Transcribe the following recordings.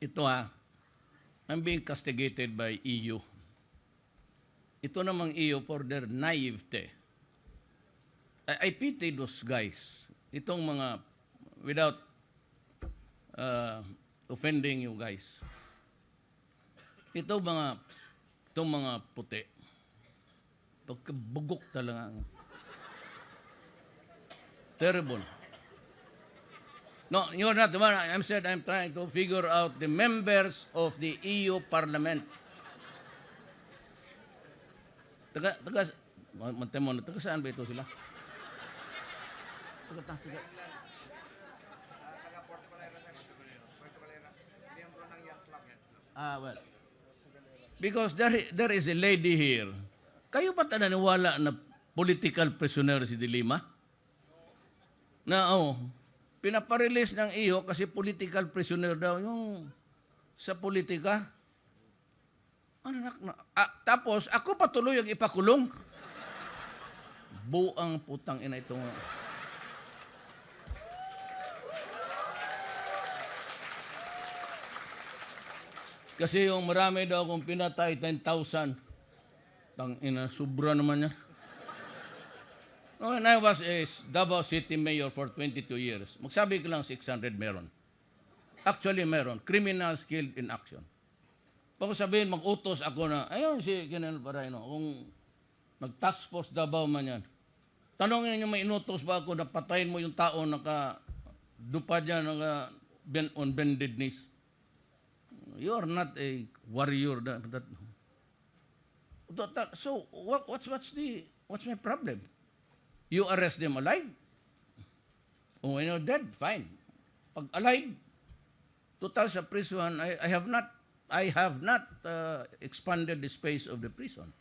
ito ha, I'm being castigated by EU. Ito namang EU for their naivete. I, I pity those guys. Itong mga, without uh, offending you guys. Ito mga, itong mga puti. Pagkabugok talaga. Terrible. No, you're not the one. I'm said I'm trying to figure out the members of the EU Parliament. Taga, taga, mante mo, taga saan ba ito sila? Taga, taga, taga. Ah, well. Because there, there is a lady here. Kayo ba naniniwala na political prisoner si Dilima? Na, oh, pinaparelease ng iyo kasi political prisoner daw yung sa politika. Ano na, ah, tapos, ako patuloy ang ipakulong. Buang putang ina itong... Kasi yung marami daw akong pinatay, 10,000. Tang ina, sobra naman yan. When I was a Davao City Mayor for 22 years, magsabi ko lang 600 meron. Actually meron. Criminals killed in action. Pag sabihin, mag-utos ako na, ayun si General Barayno, kung nag-task force Davao man yan, tanongin niyo may inutos ba ako na patayin mo yung tao naka dupa dyan, naka ben, on bended knees. You are not a warrior. That, that, that- so what, what's what's the what's my problem? You arrest them alive. Oh, when you're dead, fine. Pag alive, total sa prison, I, I have not I have not uh, expanded the space of the prison.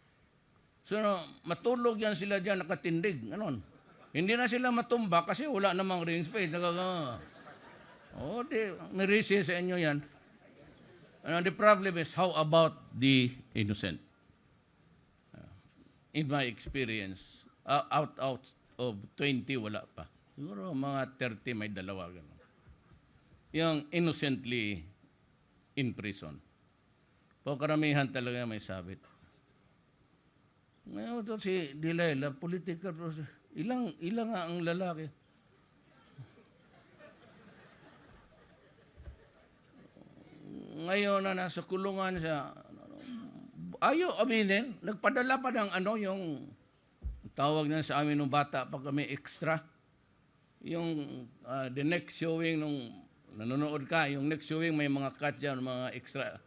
So, no, matulog yan sila diyan nakatindig. Ganon. Hindi na sila matumba kasi wala namang ring space. Nagaga. Oh, di, nirisi sa inyo yan. And the problem is, how about the innocent? Uh, in my experience, uh, out, out of 20, wala pa. Siguro mga 30 may dalawa. Ganun. Yung innocently in prison. Po karamihan talaga may sabit. Ngayon to si Delilah, political process. Ilang, ilang nga ang lalaki. Ngayon na nasa kulungan siya, ayaw aminin, nagpadala pa ng ano yung tawag na sa amin nung bata pag kami extra. Yung ah, the next showing nung nanonood ka, yung next showing may mga cut dyan, mga extra.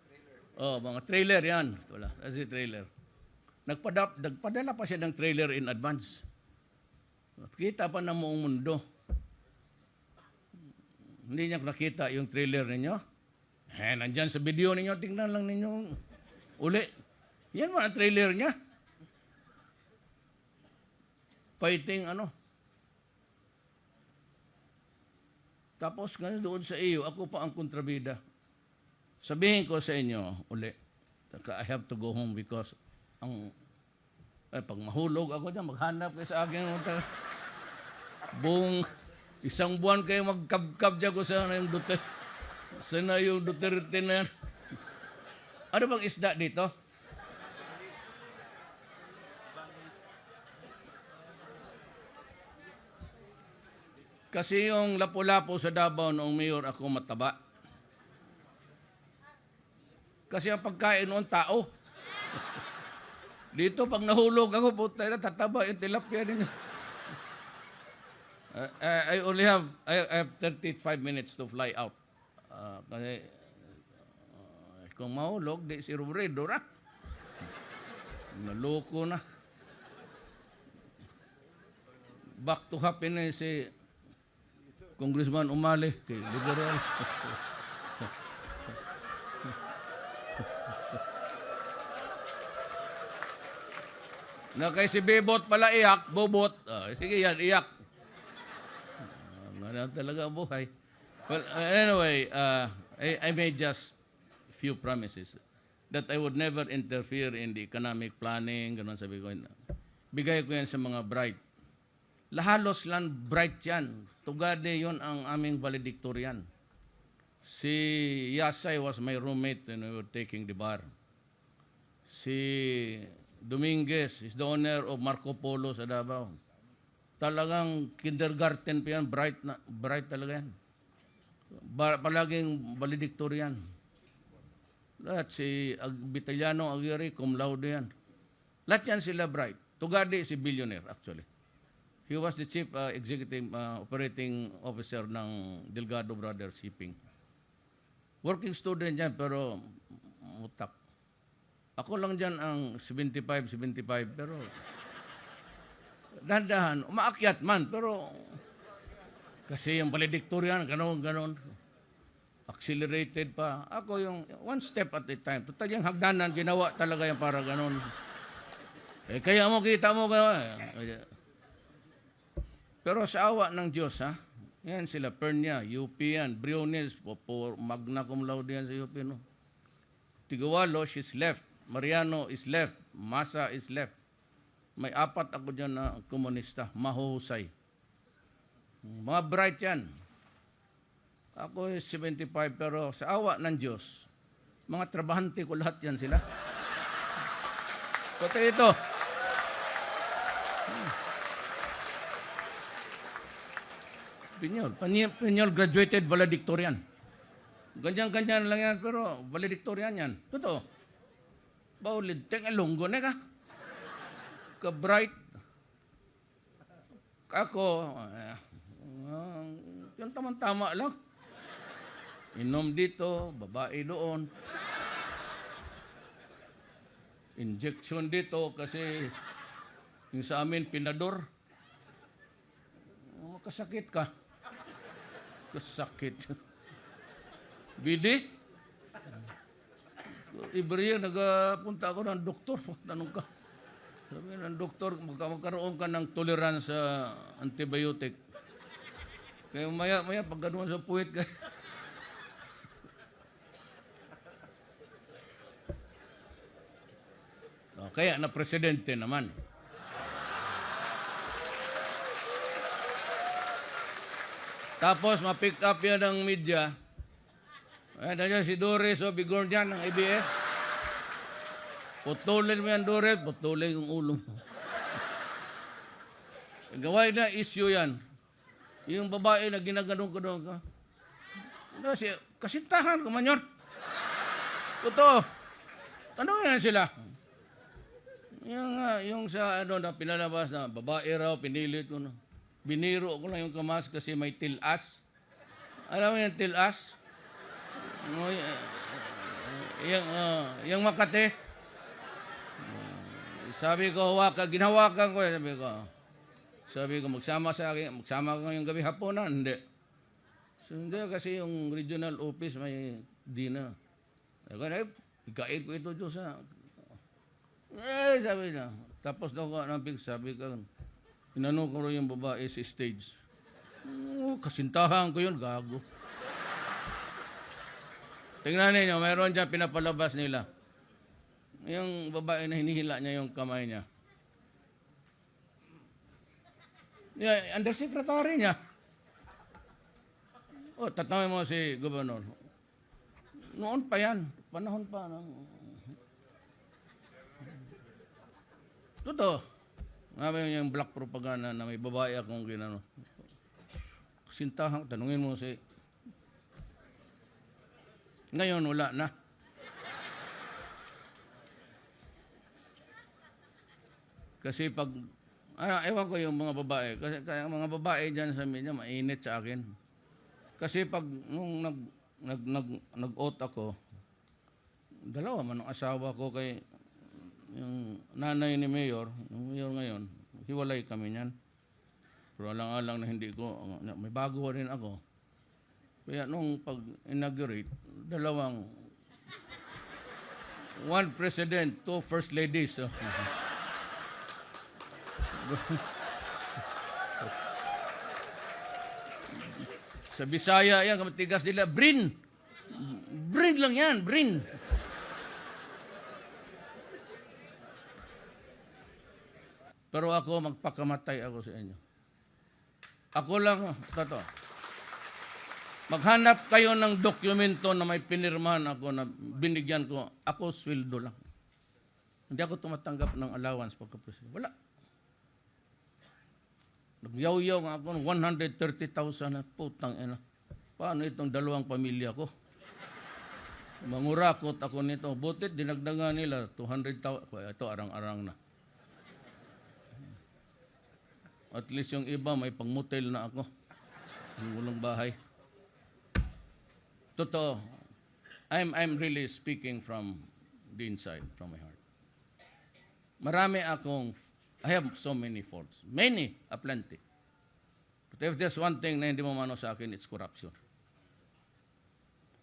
Oh, mga trailer yan. Wala, the trailer. Nagpada, nagpadala pa siya ng trailer in advance. Kita pa na buong mundo. Hindi niya nakita yung trailer ninyo. Eh, nandyan sa video ninyo, tingnan lang ninyo uli. Yan mga trailer niya. Fighting ano. Tapos ngayon doon sa iyo, ako pa ang kontrabida. Sabihin ko sa inyo uli, I have to go home because ang eh, pag mahulog ako dyan, maghanap kayo sa akin. Buong isang buwan kayo magkabkab dyan ko sa yung Duterte. Sana yung Duterte na yan. Ano bang isda dito? Kasi yung lapu-lapo sa Davao noong mayor ako mataba. Kasi ang pagkain noon tao. Dito pag nahulog ako, puta na tataba yung tilapia ninyo. Uh, I only have I, have 35 minutes to fly out. Uh, kasi uh, kung mahulog, di si Robredo na. Naloko na. Back to happiness si Congressman Umali kay Liberal. na kay si Bebot pala iyak, bobot. Ah, sige yan, iyak. Ano talaga ang buhay. Well, uh, anyway, uh, I, I made just few promises that I would never interfere in the economic planning, ganun sabi ko. Bigay ko yan sa mga bright. Lahalos lang bright yan. Tugade yon ang aming valedictorian. Si Yasay was my roommate when we were taking the bar. Si Dominguez is the owner of Marco Polo sa Davao. Talagang kindergarten pa yan, bright, na, bright talaga yan. Palaging valedictorian. Lahat si Vitaliano Aguirre, cum laude yan. Lahat yan sila bright. Tugadi si billionaire actually. He was the chief uh, executive uh, operating officer ng Delgado Brothers Shipping. Working student yan pero mutak. Ako lang dyan ang 75, 75 pero dahan-dahan, umaakyat man pero kasi yung valedictorian, ganon, ganon. Accelerated pa. Ako yung one step at a time. Total yung hagdanan, ginawa talaga yung para ganon. Eh, kaya mo, kita mo gano'n. Pero sa awa ng Diyos, ha? Yan sila, Pernia, UP yan, Briones, po, po, magna cum laude yan sa UP, no? Tigawalo, she's left. Mariano is left. Masa is left. May apat ako dyan na komunista, mahuhusay. Mga bright yan. Ako is 75 pero sa awa ng Diyos, mga trabahante ko lahat yan sila. Pati ito. Pinyol. Pinyol graduated valedictorian. Ganyan-ganyan lang yan, pero valedictorian yan. Totoo. Baulid, teng alunggo na ka. Ka-bright. Ako, eh, uh, yung tamang-tama lang. Inom dito, babae doon. Injection dito kasi yung sa amin, pinador. Oh, kasakit ka. Kasakit. Bidi? Ibriya, nagapunta ako ng doktor. Tanong ka. Sabi ng doktor, magka magkaroon ka ng tolerance sa antibiotic. Kaya maya, maya, pag ganun sa puwit ka. Kaya na presidente naman. Tapos ma-pick up yan ng media. Eh, nandiyan si Doris o Bigornian ng ABS. Putulin mo yan, Doris. Putulin yung ulo mo. Gawin na issue yan. Yung babae na ginaganong ko doon ka. Ano si kasintahan ko manyor. Totoo. Tanong yan sila. Yung, ah, yung sa ano na pinalabas na babae raw, pinilit ko na. Biniro ko lang yung kamas kasi may tilas. Alam mo yung tilas? Y- yung, ah, yung Makate. Ah, sabi ko, waka, ginawakan ko. Sabi ko, sabi ko, magsama sa akin, magsama ko yung gabi hapunan. Hindi. So, hindi kasi yung regional office may dina. Sabi ko, eh, ikain ko ito Diyos ha. Eh, sabi niya. Tapos daw ko, sabi ko, inano ko rin yung babae sa stage. Oh, kasintahan ko yun, gago. Tingnan ninyo, mayroon dyan pinapalabas nila. Yung babae na hinihila niya yung kamay niya. Yeah, undersecretary niya. Oh, tatawin mo si gobernador. Noon pa yan. Panahon pa. Ng... Totoo. Ngayon yung black propaganda na may babae akong ginano. Sintahan, tanungin mo si... Ngayon, wala na. Kasi pag... Ah, ewan ko yung mga babae. Kasi kaya mga babae dyan sa media, mainit sa akin. Kasi pag nung nag nag nag nag-out ako, dalawa man ang asawa ko kay yung nanay ni Mayor, yung Mayor ngayon, hiwalay kami niyan. Pero alang-alang na hindi ko, may bago rin ako. Kaya nung pag-inaugurate, dalawang, one president, two first ladies. oh. Sa Bisaya yan, kamatigas nila, Brin. Brin lang yan, Brin. Pero ako, magpakamatay ako sa inyo. Ako lang, totoo. Maghanap kayo ng dokumento na may pinirmahan ako na binigyan ko. Ako, sweldo lang. Hindi ako tumatanggap ng allowance pagka-president. Wala. Nagyaw-yaw nga ako ng 130,000 na putang ina. Paano itong dalawang pamilya ko? Mangurakot ako nito. Butit, dinagdagan nila 200,000. Ito, arang-arang na. At least yung iba, may pangmotel na ako. Yung ulong bahay. Totoo. I'm, I'm really speaking from the inside, from my heart. Marami akong, I have so many faults. Many, a. But if there's one thing na hindi mo mano sa akin, it's corruption.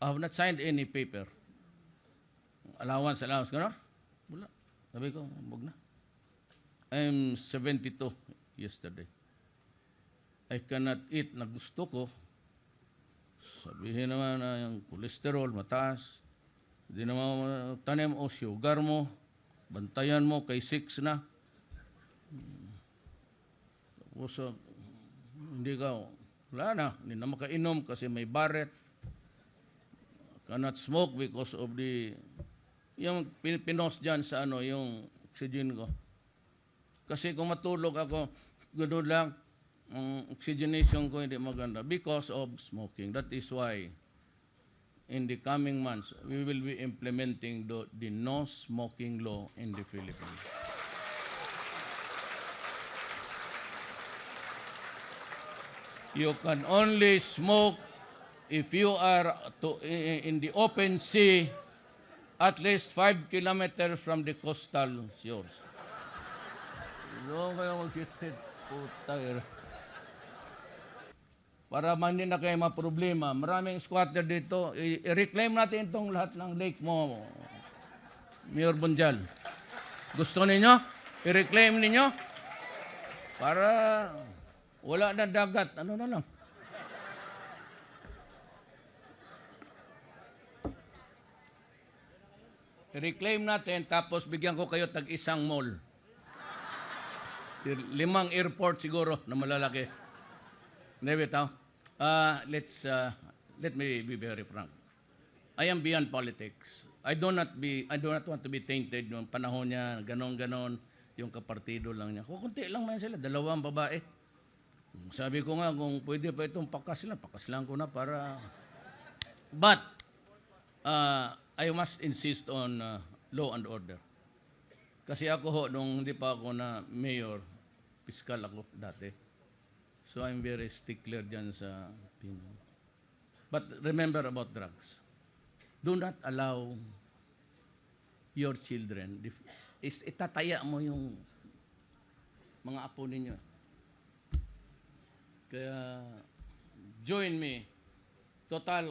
I have not signed any paper. Allowance, allowance, gano'n? Wala. Sabi ko, wag na. I'm 72 yesterday. I cannot eat na gusto ko. Sabihin naman na yung cholesterol mataas. Hindi naman tanim o sugar mo. Bantayan mo kay 6 na. Tapos uh, hindi ka, wala na. Hindi na makainom kasi may baret. Cannot smoke because of the, yung pin- pinos dyan sa ano, yung oxygen ko. Kasi kung matulog ako, gano'n lang, ang oxygenation ko hindi maganda because of smoking. That is why in the coming months, we will be implementing the, the no smoking law in the Philippines. You can only smoke if you are to, in the open sea at least five kilometers from the coastal shores. Doon kayo mag-kitid. Puta. Para man din na kayo mga problema. Maraming squatter dito. I-reclaim natin itong lahat ng lake mo. Mayor Bunjal. Gusto ninyo? I-reclaim ninyo? Para wala na dagat. Ano na lang? I-reclaim natin tapos bigyan ko kayo tag isang mall. Limang airport siguro na malalaki. Hindi, bitaw. Uh, let's, uh, let me be very frank. I am beyond politics. I do not be, I do not want to be tainted yung panahon niya, ganon-ganon, yung kapartido lang niya. Kukunti lang man sila, dalawang babae. Sabi ko nga, kung pwede pa itong pakas lang, pakas lang ko na para... But, uh, I must insist on uh, law and order. Kasi ako ho, nung hindi pa ako na mayor, piskal ako dati. So I'm very stickler dyan sa opinion. But remember about drugs. Do not allow your children, is itataya mo yung mga apo ninyo. Kaya, join me. Total,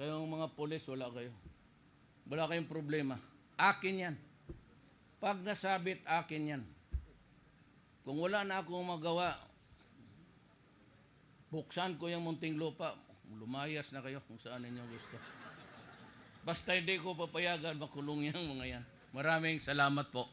kayong mga polis, wala kayo. Wala kayong problema. Akin yan. Pag nasabit, akin yan. Kung wala na akong magawa, buksan ko yung munting lupa, lumayas na kayo kung saan ninyo gusto. Basta hindi ko papayagan makulong yung mga yan. Maraming salamat po.